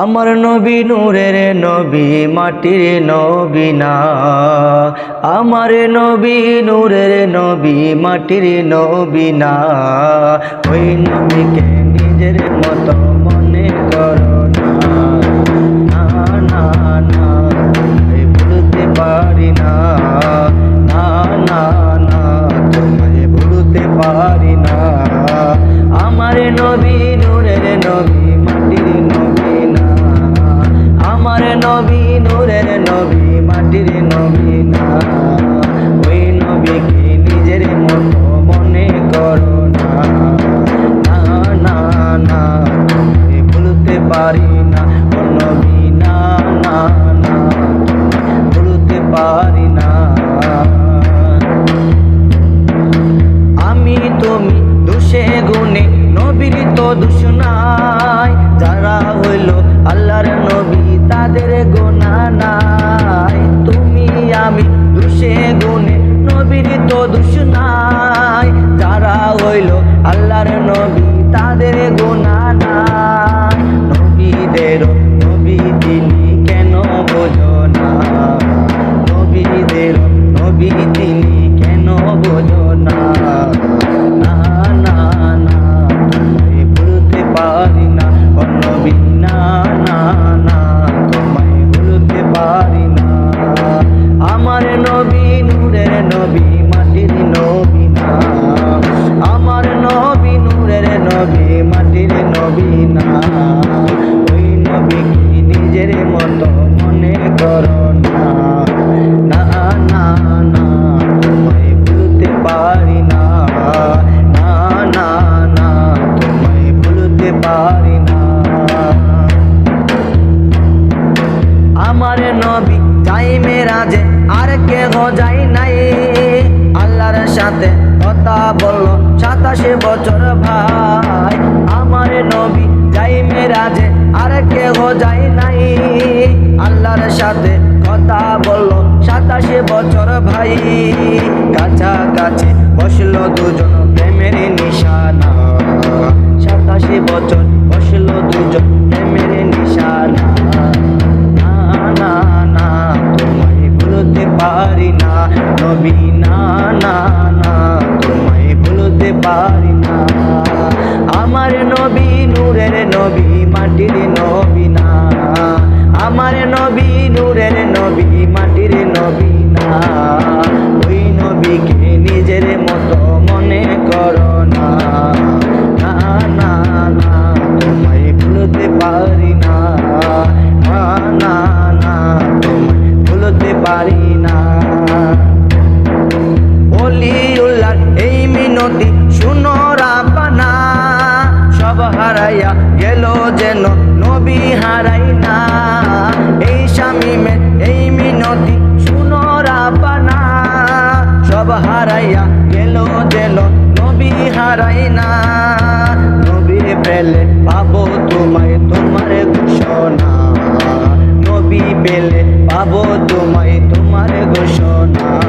আমার নবী নূরের নবী, মাটির নবী না। আমার নবী নূরের নবী, মাটির নবী না। ওই নবীকে নিজের মতো মনে করো না। না না পারি না। না পারি না। আমার নবী নূরের নবী নূরের নবী মাটির নবী না। ওই নবীকে নিজের মতো মনে করো না। না না ভুলতে পারি না। ও নবী, না না না ভুলতে পারি না। আমি তুমি দুষে গুণে নবীর তো দুষ দুষে গুণে নবীর তো দুষ নাই যারা হইল আল্লাহর নবী তাদের গোনা আমার নবী যাই মেরাজে আর কে যাই নাই। আল্লাহর সাথে কথা বলল সাতাশে বছর ভাই। আমার নবী যাই মেরাজে আর কে যাই নাই। আল্লাহর সাথে কথা বলল সাতাশে বছর ভাই। কাছাকাছি বসল দুজন প্রেমের নিশানা। পারি না নবী না না না, তোমায় ভুলতে পারি না। আমার নবী, নূরের নবী, মাটির নবী না। আমার নবী হারাইয়া গেল যেন নবী হারাই না। নবী পেলে পাবো তোমায়, তোমার ঘোষণা। নবী পেলে পাবো তোমায়, তোমার ঘোষণা।